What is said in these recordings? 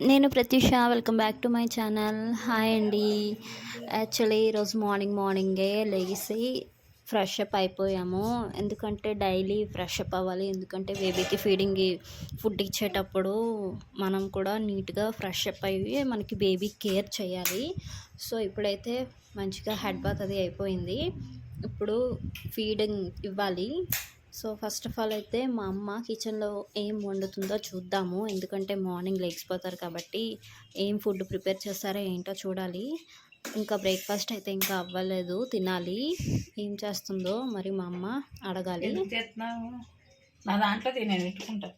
నేను Pratyusha welcome back to my channel. Hi అండి. Actually ఈరోజు మార్నింగ్ మార్నింగే లేచి ఫ్రెష్ అప్ అయిపోయాము. ఎందుకంటే డైలీ ఫ్రెష్ అప్ అవ్వాలి. ఎందుకంటే బేబీకి ఫీడింగ్ ఫుడ్ ఇచ్చేటప్పుడు మనం కూడా నీట్గా ఫ్రెష్ అప్ అయ్యి మనకి బేబీ కేర్ చేయాలి. సో ఇప్పుడైతే మంచిగా హెడ్ బాత్ అది అయిపోయింది. ఇప్పుడు ఫీడింగ్ ఇవ్వాలి. సో ఫస్ట్ ఆఫ్ ఆల్ అయితే మా అమ్మ కిచెన్లో ఏం వండుతుందో చూద్దాము. ఎందుకంటే మార్నింగ్ లేచిపోతారు కాబట్టి ఏం ఫుడ్ ప్రిపేర్ చేస్తారో ఏంటో చూడాలి. ఇంకా బ్రేక్ఫాస్ట్ అయితే ఇంకా అవ్వలేదు. తినాలి. ఏం చేస్తుందో మరి మా అమ్మ అడగాలి. నా దాంట్లో నేను పెట్టుకుంటా.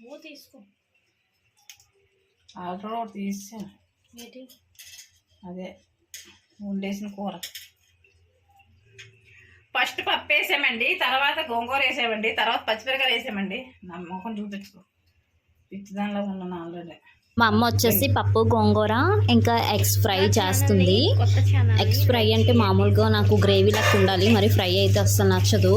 నువ్వు తీసుకో. ఆల్రెడీ అదే వండేసిన కూర. ఫస్ట్ పప్పు వేసామండి తర్వాత గోంగూర వేసామండి తర్వాత పచ్చిమిరకాయలు వేసామండి. నా ముఖం చూపించుకో పిచ్చి దానిలో ఉన్నాను ఆల్రెడీ మా అమ్మ వచ్చేసి పప్పు గోంగూర ఇంకా ఎగ్స్ ఫ్రై చేస్తుంది. ఎగ్స్ ఫ్రై అంటే మామూలుగా నాకు గ్రేవీ లెక్క ఉండాలి మరి ఫ్రై అయితే అస్సలు నచ్చదు.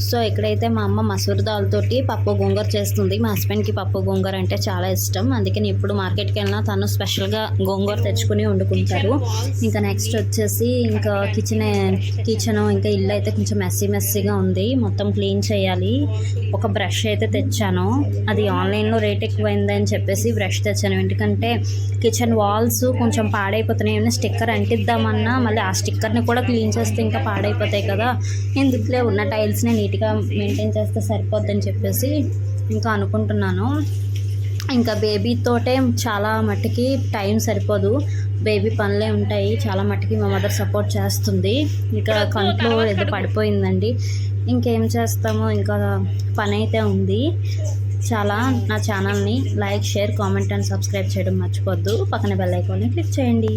సో ఇక్కడైతే మా అమ్మ మసూర్ దాల్తోటి పప్పు గోంగూర చేస్తుంది. మా హస్బెండ్కి పప్పు గోంగూర అంటే చాలా ఇష్టం. అందుకని ఎప్పుడు మార్కెట్కి వెళ్ళినా తను స్పెషల్గా గోంగూర తెచ్చుకుని వండుకుంటారు. ఇంకా నెక్స్ట్ వచ్చేసి ఇంకా కిచెన్ కిచెన్ ఇంకా ఇల్లు అయితే కొంచెం మెస్సీ మెస్సీగా ఉంది. మొత్తం క్లీన్ చేయాలి. ఒక బ్రష్ అయితే తెచ్చాను. అది ఆన్లైన్లో రేట్ ఎక్కువైందని చెప్పేసి బ్రష్ తెచ్చాను. ఎందుకంటే కిచెన్ వాల్స్ కొంచెం పాడైపోతున్నాయి. స్టిక్కర్ అంటిద్దామన్నా మళ్ళీ ఆ స్టిక్కర్ని కూడా క్లీన్ చేస్తే ఇంకా పాడైపోతాయి కదా. ఎందుకులే? ఉన్న టైల్స్ని నీట్గా మెయింటైన్ చేస్తే సరిపోద్దని చెప్పేసి ఇంకా అనుకుంటున్నాను. ఇంకా బేబీతోటే చాలా మట్టుకి టైం సరిపోదు. బేబీ పనులే ఉంటాయి. చాలా మట్టుకి మా మదర్ సపోర్ట్ చేస్తుంది. ఇంకా కంట్లో ఏదో పడిపోయిందండి. ఇంకేం చేస్తామో? ఇంకా పని అయితే ఉంది. చాలా నా ఛానల్ని like share comment and subscribe చేయడం మర్చిపోద్దు. పక్కన బెల్ ఐకాన్ని క్లిక్ చేయండి.